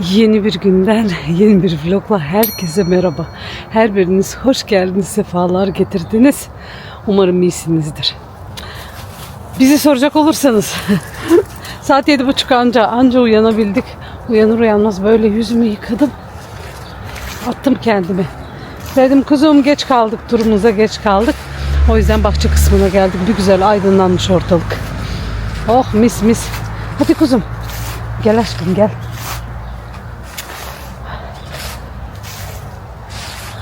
Yeni bir günden, yeni bir vlogla herkese merhaba. Her biriniz hoş geldiniz, sefalar getirdiniz. Umarım iyisinizdir. Bizi soracak olursanız saat yedi buçuk anca anca uyanabildik. Uyanır uyanmaz böyle yüzümü yıkadım. Attım kendimi. Dedim kuzum geç kaldık turumuza geç kaldık. O yüzden bahçe kısmına geldik. Bir güzel aydınlanmış ortalık. Oh mis mis. Hadi kuzum. Gel aşkım gel.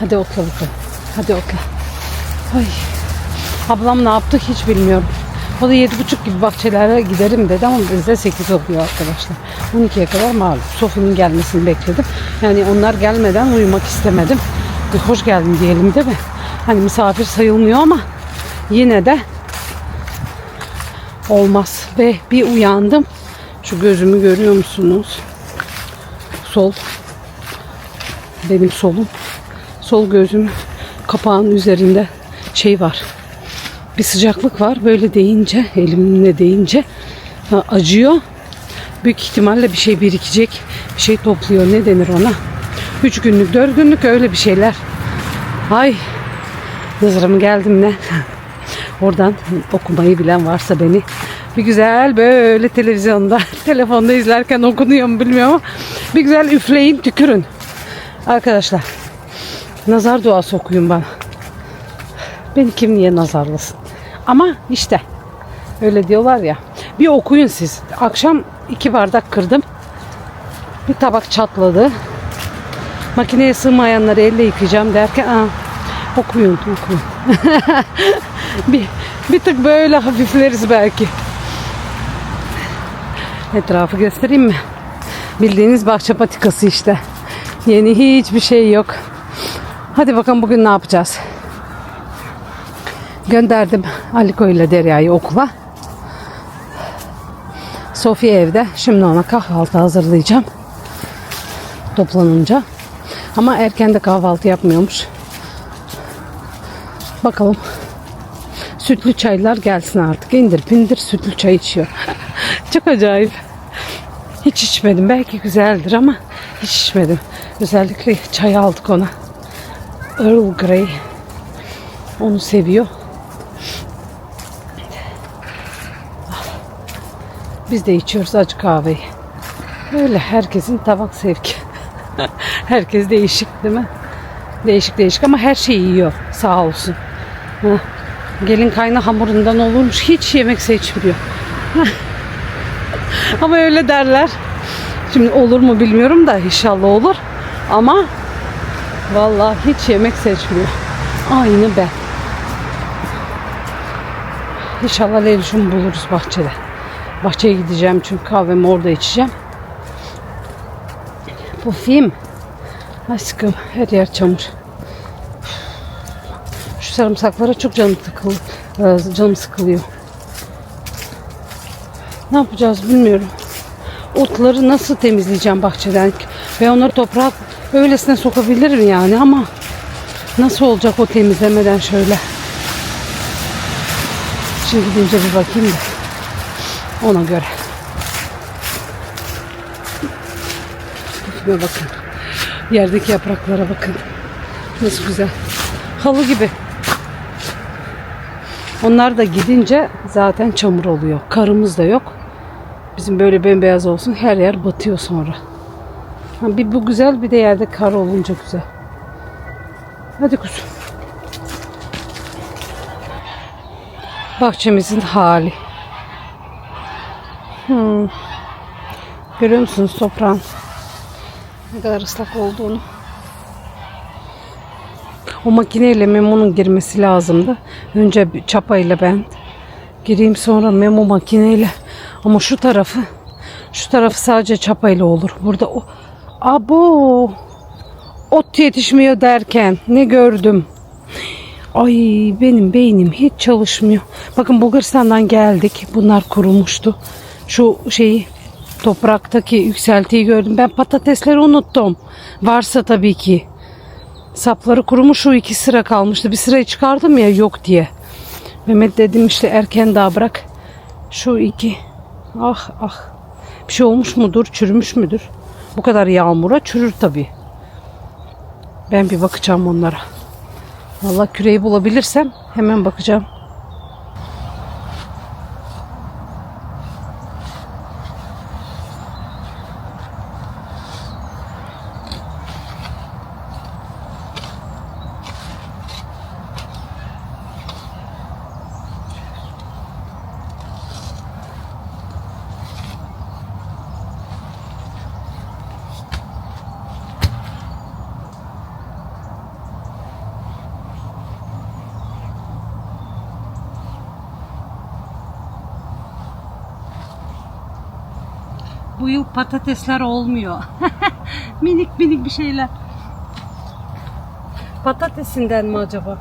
Hadi okla bakalım. Hadi okla. Ay. Ablam ne yaptı hiç bilmiyorum. O da yedi buçuk gibi bahçelere giderim dedi ama bizde sekiz oluyor arkadaşlar. 12'ye kadar malum. Sofi'nin gelmesini bekledim. Yani onlar gelmeden uyumak istemedim. Bir hoş geldin diyelim değil mi? Hani misafir sayılmıyor ama yine de olmaz. Ve bir uyandım. Şu gözümü görüyor musunuz? Sol. Benim solum. Sol gözüm kapağın üzerinde şey var. Bir sıcaklık var. Böyle deyince, elimle deyince ha, acıyor. Büyük ihtimalle bir şey birikecek. Bir şey topluyor. Ne denir ona? Üç günlük, dört günlük öyle bir şeyler. Ay nazarım geldim ne? Oradan okumayı bilen varsa beni bir güzel böyle televizyonda, telefonda izlerken okunuyor mu bilmiyorum ama bir güzel üfleyin, tükürün. Arkadaşlar nazar duası okuyun bana. Beni kim niye nazarlasın? Ama işte öyle diyorlar ya. Bir okuyun siz. Akşam iki bardak kırdım. Bir tabak çatladı. Makineye sığmayanları elle yıkayacağım derken aa, okuyun okuyun. bir, bir tık böyle hafifleriz belki. Etrafı göstereyim mi? Bildiğiniz bahçe patikası işte. Yeni hiçbir şey yok. Hadi bakalım bugün ne yapacağız? Gönderdim Aliko ile Derya'yı okula. Sofya evde. Şimdi ona kahvaltı hazırlayacağım. Toplanınca. Ama erken de kahvaltı yapmıyormuş. Bakalım. Sütlü çaylar gelsin artık. İndir pindir sütlü çay içiyor. Çok acayip. Hiç içmedim. Belki güzeldir ama hiç içmedim. Özellikle çay aldık ona. Earl Grey. Onu seviyor. Biz de içiyoruz acı kahveyi. Öyle herkesin tabak sevki. Herkes değişik değil mi? Değişik değişik ama her şeyi yiyor sağ olsun. Heh. Gelin kayna hamurundan olurmuş hiç yemek seçmiyor. ama öyle derler. Şimdi olur mu bilmiyorum da inşallah olur. Ama vallahi hiç yemek seçmiyor. Aynı ben. İnşallah Leylüş'ümü buluruz bahçede. Bahçeye gideceğim çünkü kahvemi orada içeceğim. Bu film. Aşkım her yer çamur. Şu sarımsaklara çok canım tıkıl, e, canım sıkılıyor. Ne yapacağız bilmiyorum. Otları nasıl temizleyeceğim bahçeden? Ve onları toprağa öylesine sokabilirim yani ama nasıl olacak o temizlemeden şöyle? Şimdi gidince bir bakayım da ona göre. Şuna bakın. Yerdeki yapraklara bakın. Nasıl güzel. Halı gibi. Onlar da gidince zaten çamur oluyor. Karımız da yok. Bizim böyle bembeyaz olsun her yer batıyor sonra. Bir bu güzel bir de yerde kar olunca güzel. Hadi kuzum. Bahçemizin hali. Hmm. Görüyor musunuz toprağın ne kadar ıslak olduğunu? O makineyle Memo'nun girmesi lazımdı. Önce çapayla ben gireyim sonra Memo makineyle. Ama şu tarafı şu tarafı sadece çapayla olur. Burada o abo ot yetişmiyor derken ne gördüm. Ay benim beynim hiç çalışmıyor. Bakın Bulgaristan'dan geldik. Bunlar kurumuştu. Şu şeyi topraktaki yükseltiyi gördüm. Ben patatesleri unuttum. Varsa tabii ki. Sapları kurumuş şu iki sıra kalmıştı. Bir sırayı çıkardım ya yok diye. Mehmet dedim işte erken daha bırak. Şu iki. Ah ah. Bir şey olmuş mudur? Çürümüş müdür? Bu kadar yağmura çürür tabii. Ben bir bakacağım onlara. Vallahi küreği bulabilirsem hemen bakacağım. Bu yıl patatesler olmuyor. minik minik bir şeyler. Patatesinden mi acaba?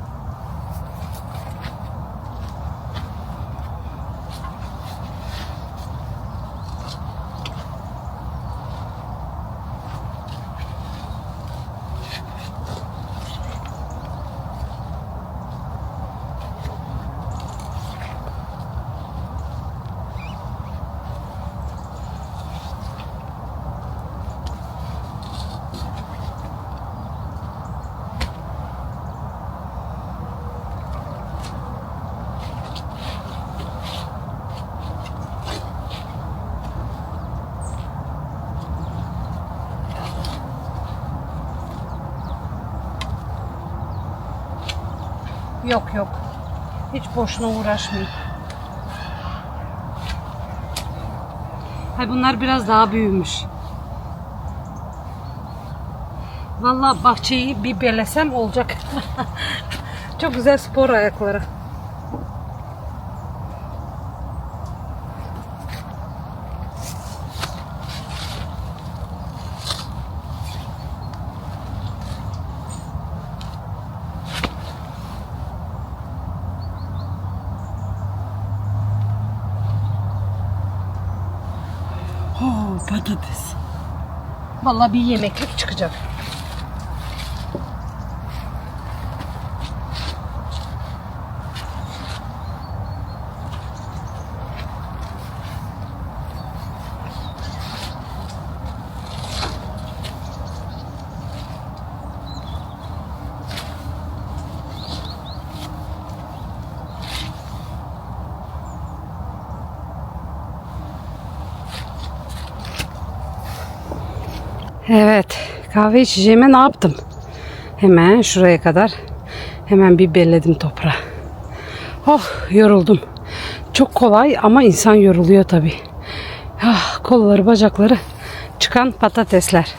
Yok yok. Hiç boşuna uğraşmayın. Hay bunlar biraz daha büyümüş. Vallahi bahçeyi bir belesem olacak. Çok güzel spor ayakları. Patates. Vallahi bir yemeklik çıkacak. Evet, kahve içeceğime ne yaptım? Hemen şuraya kadar hemen bir belledim toprağa. Oh, yoruldum. Çok kolay ama insan yoruluyor tabii. Ah, kolları, bacakları çıkan patatesler.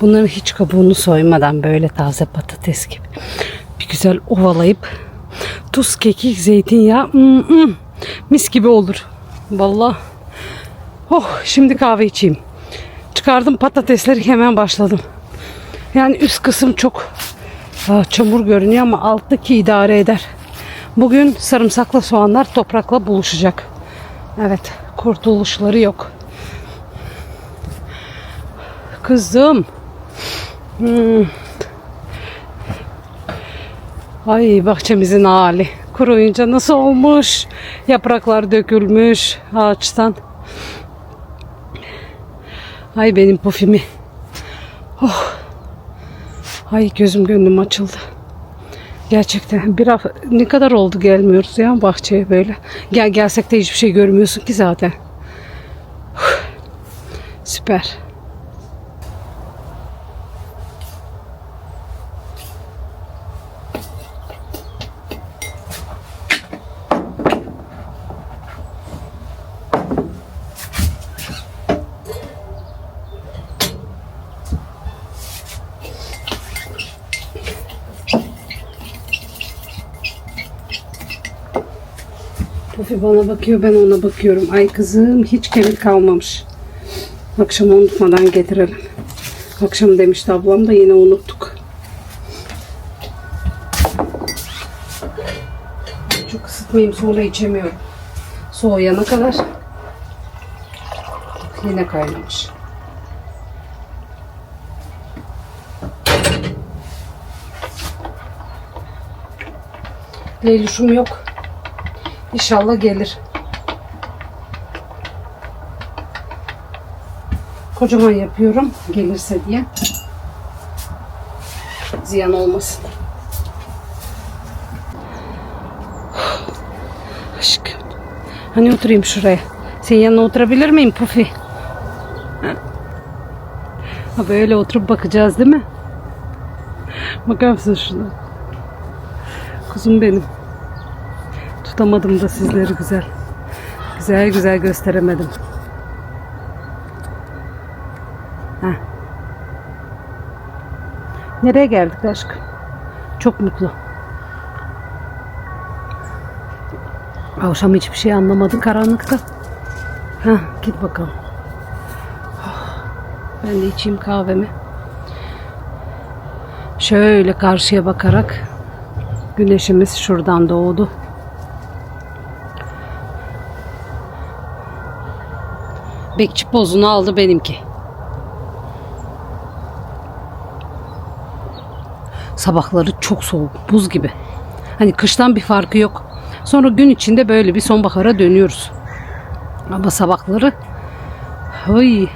Bunların hiç kabuğunu soymadan böyle taze patates gibi bir güzel ovalayıp tuz, kekik, zeytinyağı mm, mm, mis gibi olur. Vallahi Oh, şimdi kahve içeyim. Çıkardım patatesleri hemen başladım. Yani üst kısım çok çamur görünüyor ama alttaki idare eder. Bugün sarımsakla soğanlar toprakla buluşacak. Evet, kurtuluşları yok. Kızım. Hmm. Ay bahçemizin hali. Kuruyunca nasıl olmuş? Yapraklar dökülmüş ağaçtan. Ay benim pufimi. Oh. Ay gözüm gönlüm açıldı. Gerçekten bir hafta ne kadar oldu gelmiyoruz ya bahçeye böyle. Gel gelsek de hiçbir şey görmüyorsun ki zaten. Süper. Pufi bana bakıyor ben ona bakıyorum. Ay kızım hiç kemik kalmamış. Akşam unutmadan getirelim. Akşam demişti ablam da yine unuttuk. Çok ısıtmayayım sonra içemiyorum. Soğuyana kadar yine kaynamış. Leylüşüm yok. İnşallah gelir. Kocaman yapıyorum gelirse diye. Ziyan olmasın. Aşkım. Hani oturayım şuraya. Senin yanına oturabilir miyim Pufi? Ha. Böyle oturup bakacağız değil mi? Bakar mısın şuna? Kuzum benim. Tutamadım da sizleri güzel. Güzel güzel gösteremedim. Heh. Nereye geldik aşkım? Çok mutlu. Akşam hiçbir şey anlamadı karanlıkta. Ha, git bakalım. Oh, Ben de içeyim kahvemi. Şöyle karşıya bakarak güneşimiz şuradan doğdu. Bekçi pozunu aldı benimki. Sabahları çok soğuk, buz gibi. Hani kıştan bir farkı yok. Sonra gün içinde böyle bir sonbahara dönüyoruz. Ama sabahları Oy.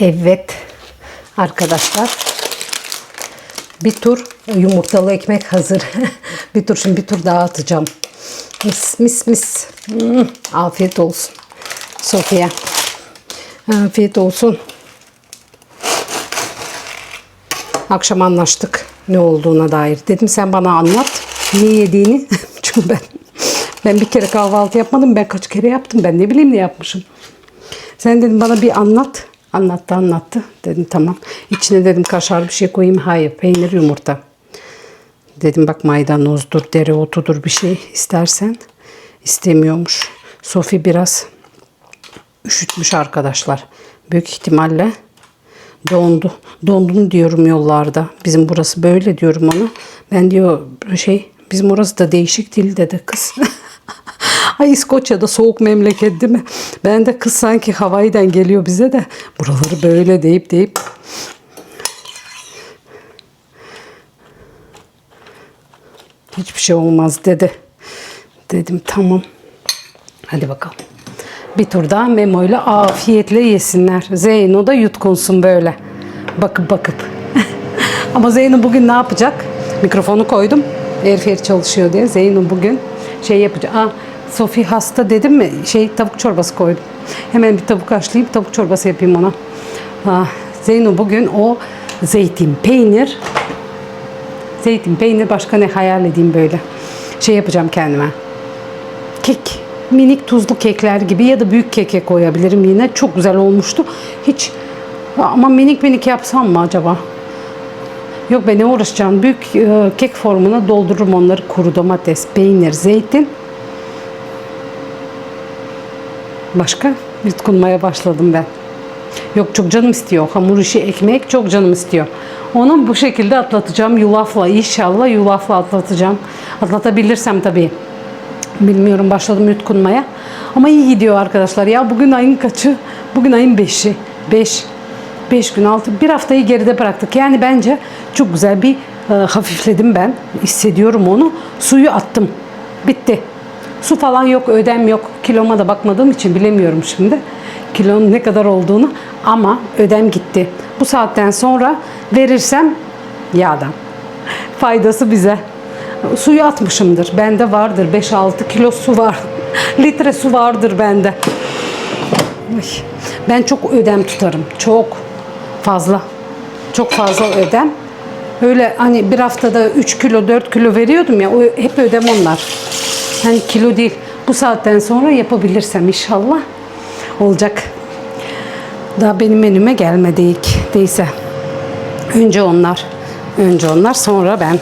Evet arkadaşlar bir tur yumurtalı ekmek hazır. bir tur şimdi bir tur daha atacağım. Mis mis mis. Hmm, afiyet olsun. Sofya. Afiyet olsun. Akşam anlaştık ne olduğuna dair. Dedim sen bana anlat. Ne yediğini. Çünkü ben ben bir kere kahvaltı yapmadım. Ben kaç kere yaptım. Ben ne bileyim ne yapmışım. Sen dedim bana bir anlat. Anlattı anlattı. Dedim tamam. İçine dedim kaşar bir şey koyayım. Hayır peynir yumurta. Dedim bak maydanozdur, dereotudur bir şey istersen. istemiyormuş. Sofi biraz üşütmüş arkadaşlar. Büyük ihtimalle dondu. Dondun diyorum yollarda. Bizim burası böyle diyorum ona. Ben diyor şey bizim orası da değişik dil dedi kız. Ay İskoçya'da soğuk memleket değil mi? Ben de kız sanki Hawaii'den geliyor bize de. Buraları böyle deyip deyip. Hiçbir şey olmaz dedi. Dedim tamam. Hadi bakalım. Bir tur daha Memo ile afiyetle yesinler. Zeyno da yutkunsun böyle. Bakıp bakıp. Ama Zeyno bugün ne yapacak? Mikrofonu koydum. Airfare çalışıyor diye. Zeyno bugün şey yapacak. Aa, Sofi hasta dedim mi? Şey tavuk çorbası koydum. Hemen bir tavuk haşlayıp tavuk çorbası yapayım ona. Aa, Zeyno bugün o zeytin, peynir, zeytin, peynir başka ne hayal edeyim böyle. Şey yapacağım kendime. Kek, minik tuzlu kekler gibi ya da büyük keke koyabilirim yine. Çok güzel olmuştu. Hiç ama minik minik yapsam mı acaba? Yok ben ne uğraşacağım? Büyük e, kek formuna doldururum onları. Kuru domates, peynir, zeytin. Başka? Yutkunmaya başladım ben. Yok çok canım istiyor. Hamur işi, ekmek çok canım istiyor. Onu bu şekilde atlatacağım. Yulafla inşallah yulafla atlatacağım. Atlatabilirsem tabii. Bilmiyorum başladım yutkunmaya. Ama iyi gidiyor arkadaşlar. Ya bugün ayın kaçı? Bugün ayın 5'i. 5. 5 gün 6. Bir haftayı geride bıraktık. Yani bence çok güzel bir e, hafifledim ben. Hissediyorum onu. Suyu attım. Bitti. Su falan yok, ödem yok. Kiloma da bakmadığım için bilemiyorum şimdi. Kilonun ne kadar olduğunu. Ama ödem gitti. Bu saatten sonra verirsem yağdan. Faydası bize. Suyu atmışımdır. Bende vardır. 5-6 kilo su var. Litre su vardır bende. Ay, Ben çok ödem tutarım. Çok fazla. Çok fazla ödem. Öyle hani bir haftada 3 kilo 4 kilo veriyordum ya o hep ödem onlar. Hani kilo değil. Bu saatten sonra yapabilirsem inşallah olacak. Daha benim menüme gelmedi ilk. Değilse. Önce onlar. Önce onlar sonra ben.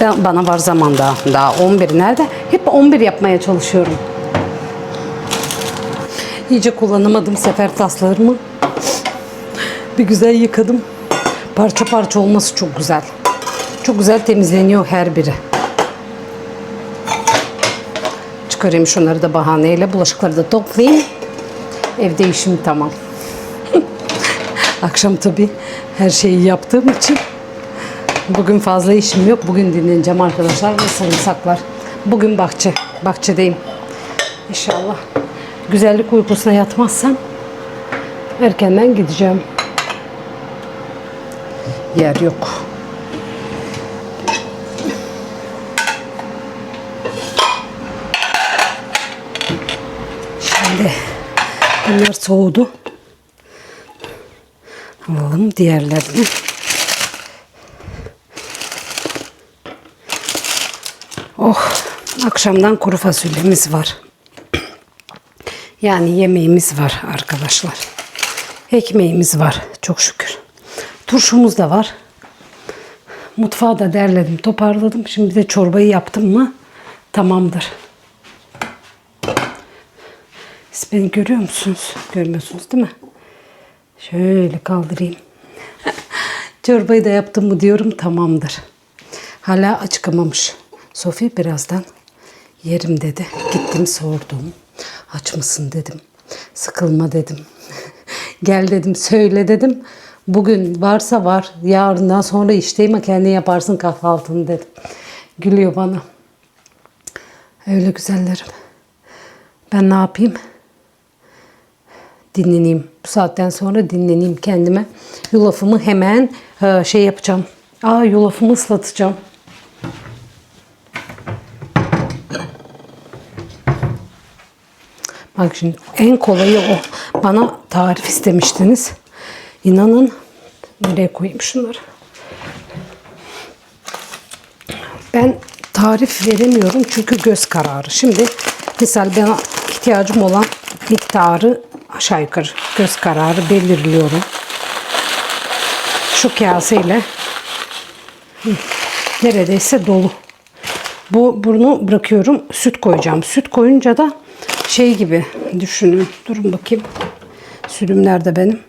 ben bana var zaman daha. Daha 11 nerede? Hep 11 yapmaya çalışıyorum. İyice kullanamadım sefer taslarımı. Bir güzel yıkadım. Parça parça olması çok güzel. Çok güzel temizleniyor her biri. Çıkarayım şunları da bahaneyle. Bulaşıkları da toplayayım. Evde işim tamam. Akşam tabii her şeyi yaptığım için bugün fazla işim yok. Bugün dinleneceğim arkadaşlar ve sarımsaklar. Bugün bahçe. Bahçedeyim. İnşallah. Güzellik uykusuna yatmazsam erkenden gideceğim. Yer yok. Şimdi bunlar soğudu. Alalım diğerlerini. Oh, akşamdan kuru fasulyemiz var. Yani yemeğimiz var arkadaşlar. Ekmeğimiz var çok şükür. Turşumuz da var. Mutfağı da derledim, toparladım. Şimdi de çorbayı yaptım mı tamamdır. Siz beni görüyor musunuz? Görmüyorsunuz değil mi? Şöyle kaldırayım. Çorbayı da yaptım mı diyorum tamamdır. Hala açıkamamış. Sofi birazdan yerim dedi. Gittim sordum. Aç mısın dedim. Sıkılma dedim. Gel dedim söyle dedim. Bugün varsa var. Yarından sonra işteyim ama kendin yaparsın kahvaltını dedim. Gülüyor bana. Öyle güzellerim. Ben ne yapayım? Dinleneyim. Bu saatten sonra dinleneyim kendime. Yulafımı hemen e, şey yapacağım. Aa yulafımı ıslatacağım. Bak şimdi en kolayı o. Bana tarif istemiştiniz. İnanın nereye koyayım şunları. Ben tarif veremiyorum çünkü göz kararı. Şimdi misal bana ihtiyacım olan miktarı aşağı yukarı göz kararı belirliyorum. Şu kaseyle neredeyse dolu. Bu bunu bırakıyorum. Süt koyacağım. Süt koyunca da şey gibi düşünün. Durun bakayım. Sütüm nerede benim?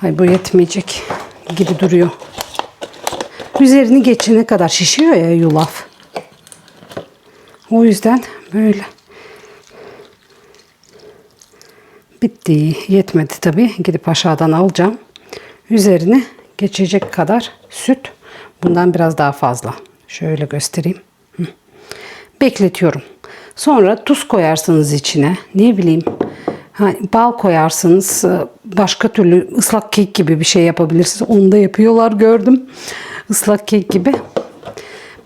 Hay bu yetmeyecek gibi duruyor. Üzerini geçene kadar şişiyor ya yulaf. O yüzden böyle. Bitti. Yetmedi tabii. Gidip aşağıdan alacağım. Üzerine geçecek kadar süt. Bundan biraz daha fazla. Şöyle göstereyim. Bekletiyorum. Sonra tuz koyarsınız içine. Ne bileyim Ha, bal koyarsınız. e, Başka türlü ıslak kek gibi bir şey yapabilirsiniz. Onu da yapıyorlar gördüm. Islak kek gibi.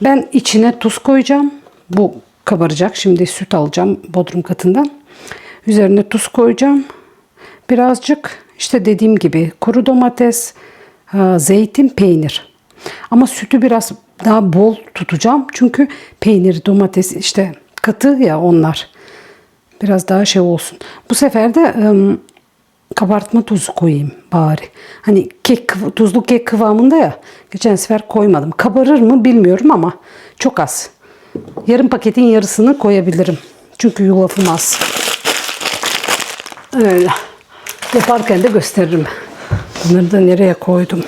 Ben içine tuz koyacağım. Bu kabaracak. Şimdi süt alacağım bodrum katından. Üzerine tuz koyacağım. Birazcık işte dediğim gibi kuru domates, ha, zeytin, peynir. Ama sütü biraz daha bol tutacağım. Çünkü peynir, domates işte katı ya onlar. Biraz daha şey olsun. Bu sefer de kabartma tozu koyayım bari. Hani kek tuzlu kek kıvamında ya. Geçen sefer koymadım. Kabarır mı bilmiyorum ama çok az. Yarım paketin yarısını koyabilirim. Çünkü yulafım az. Öyle. Yaparken de gösteririm. Bunları da nereye koydum?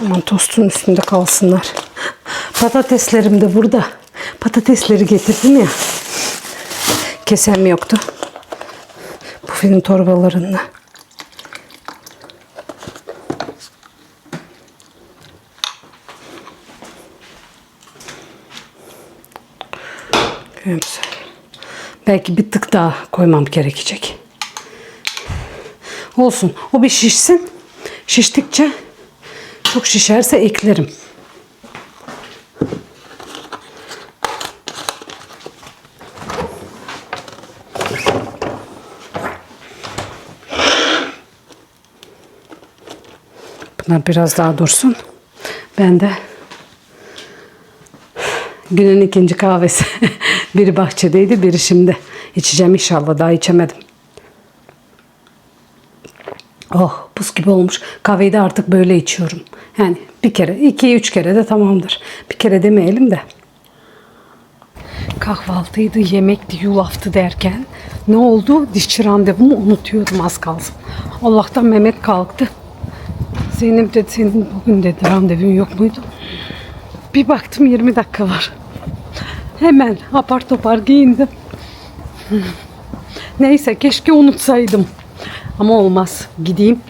Aman tostun üstünde kalsınlar. Patateslerim de burada. Patatesleri getirdim ya. Kesem yoktu. Pufinin torbalarında. Musun? Belki bir tık daha koymam gerekecek. Olsun. O bir şişsin. Şiştikçe çok şişerse eklerim. Bunlar biraz daha dursun. Ben de günün ikinci kahvesi. biri bahçedeydi, biri şimdi. İçeceğim inşallah. Daha içemedim. Oh buz gibi olmuş. Kahveyi de artık böyle içiyorum. Yani bir kere, iki, üç kere de tamamdır. Bir kere demeyelim de. Kahvaltıydı, yemekti, yulaftı derken ne oldu? Dişçi randevumu unutuyordum az kalsın. Allah'tan Mehmet kalktı. Zeynep dedi senin bugün dedi randevun yok muydu? Bir baktım 20 dakika var. Hemen apar topar giyindim. Neyse keşke unutsaydım. Ama olmaz. Gideyim.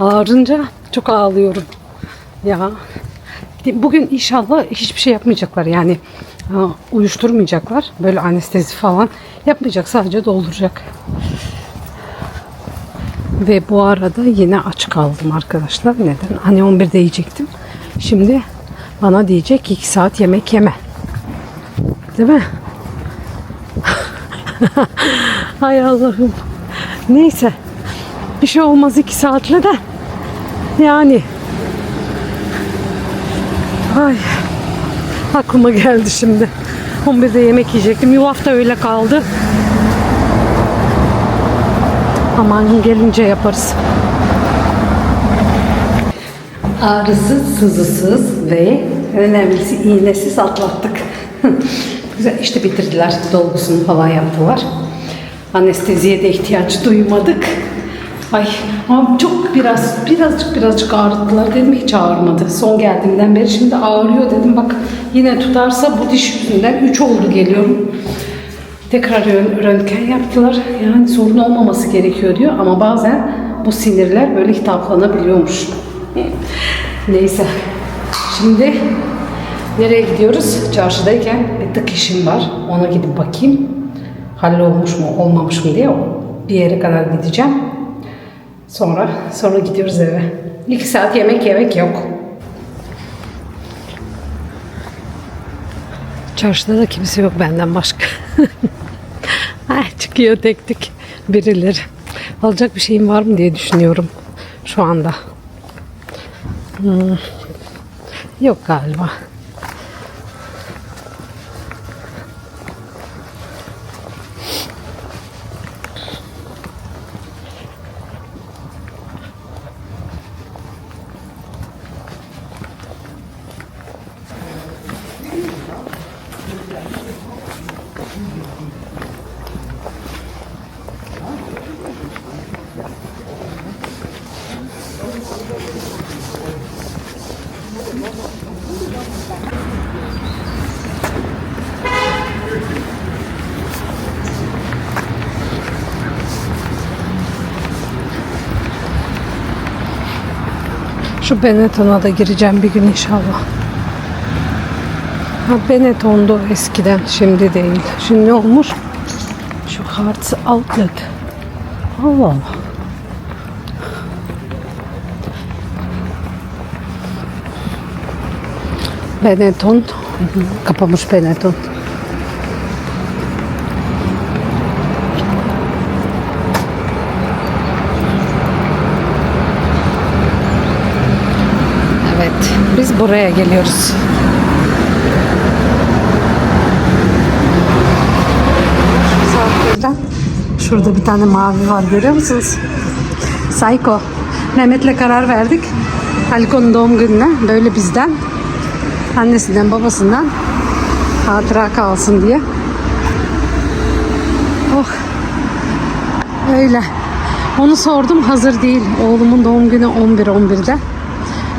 Ağrınca çok ağlıyorum. Ya bugün inşallah hiçbir şey yapmayacaklar. Yani uyuşturmayacaklar. Böyle anestezi falan yapmayacak. Sadece dolduracak. Ve bu arada yine aç kaldım arkadaşlar. Neden? Hani 11'de yiyecektim. Şimdi bana diyecek 2 saat yemek yeme. Değil mi? Hay Allah'ım. Neyse. Bir şey olmaz 2 saatle de. Yani. Ay. Aklıma geldi şimdi. 11'de yemek yiyecektim. Yulaf da öyle kaldı. Aman gelince yaparız. Ağrısız, sızısız ve önemlisi iğnesiz atlattık. Güzel işte bitirdiler. Dolgusunu falan yaptılar. Anesteziye de ihtiyaç duymadık. Ay ama çok biraz birazcık birazcık ağrıttılar dedim hiç ağrımadı. Son geldiğimden beri şimdi ağrıyor dedim bak yine tutarsa bu diş yüzünden 3 oldu geliyorum. Tekrar rö- röntgen yaptılar. Yani sorun olmaması gerekiyor diyor ama bazen bu sinirler böyle hitaplanabiliyormuş. Neyse. Şimdi nereye gidiyoruz? Çarşıdayken bir tık işim var. Ona gidip bakayım. Hallolmuş mu olmamış mı diye bir yere kadar gideceğim. Sonra sonra gidiyoruz eve. İki saat yemek yemek yok. Çarşıda da kimse yok benden başka. Ay, çıkıyor tek tek birileri. Alacak bir şeyim var mı diye düşünüyorum şu anda. Hmm. Yok galiba. Şu Benetton'a da gireceğim bir gün inşallah. Ha Benetton'da o eskiden, şimdi değil. Şimdi ne olmuş? Şu Hearts Outlet. Allah Allah. Benetton. Kapamış Benetton. Evet, biz buraya geliyoruz. Şurada bir tane mavi var görüyor musunuz? Psycho. Mehmet'le karar verdik. Haliko'nun doğum gününe böyle bizden annesinden babasından hatıra kalsın diye. Oh. Öyle. Onu sordum hazır değil. Oğlumun doğum günü 11-11'de.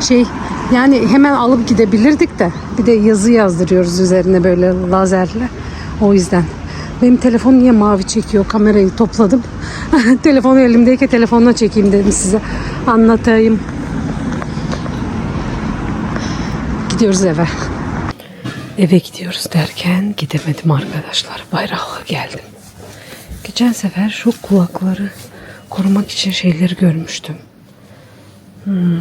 Şey yani hemen alıp gidebilirdik de bir de yazı yazdırıyoruz üzerine böyle lazerle. O yüzden. Benim telefon niye mavi çekiyor? Kamerayı topladım. Telefonu elimdeyken telefonla çekeyim dedim size. Anlatayım. Gidiyoruz eve. Eve gidiyoruz derken gidemedim arkadaşlar. Bayrak'a geldim. Geçen sefer şu kulakları korumak için şeyleri görmüştüm. Hmm.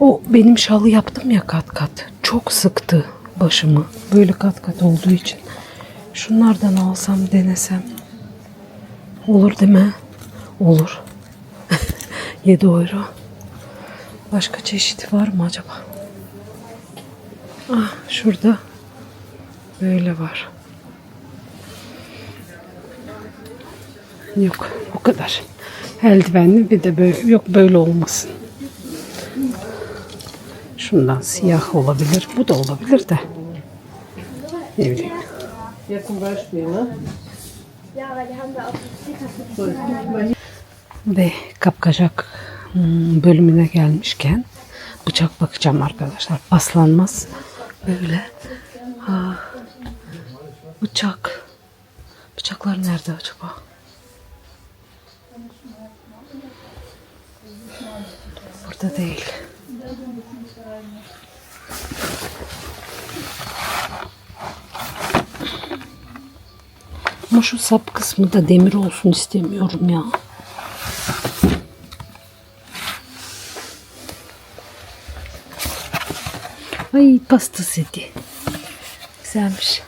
O benim şalı yaptım ya kat kat. Çok sıktı başımı. Böyle kat kat olduğu için. Şunlardan alsam denesem. Olur değil mi? Olur. 7 euro. Başka çeşidi var mı acaba? Ah şurada böyle var. Yok o kadar. Eldivenli bir de böyle yok böyle olmasın. Şundan siyah olabilir. Bu da olabilir de. Ne bileyim. Ve kapkacak hmm, bölümüne gelmişken bıçak bakacağım arkadaşlar. Paslanmaz. Böyle. Ha, bıçak. Bıçaklar nerede acaba? Burada değil. Ama şu sap kısmı da demir olsun istemiyorum ya. Ay pasta seti. Güzelmiş.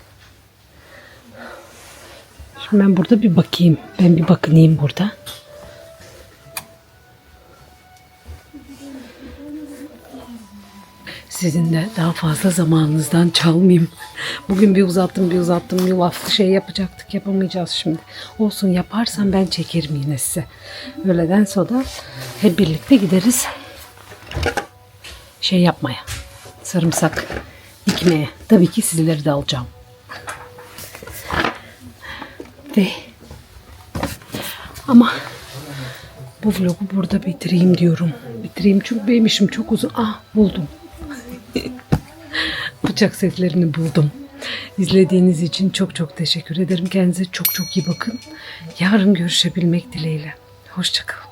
Şimdi ben burada bir bakayım. Ben bir bakınayım burada. Sizin de daha fazla zamanınızdan çalmayayım. Bugün bir uzattım bir uzattım yulaflı şey yapacaktık yapamayacağız şimdi. Olsun yaparsam ben çekerim yine size. Öğleden sonra hep birlikte gideriz şey yapmaya. Sarımsak dikmeye. Tabii ki sizleri de alacağım. Ve ama bu vlogu burada bitireyim diyorum. Bitireyim çünkü benim işim çok uzun. Ah buldum. Bıçak setlerini buldum. İzlediğiniz için çok çok teşekkür ederim. Kendinize çok çok iyi bakın. Yarın görüşebilmek dileğiyle. Hoşçakalın.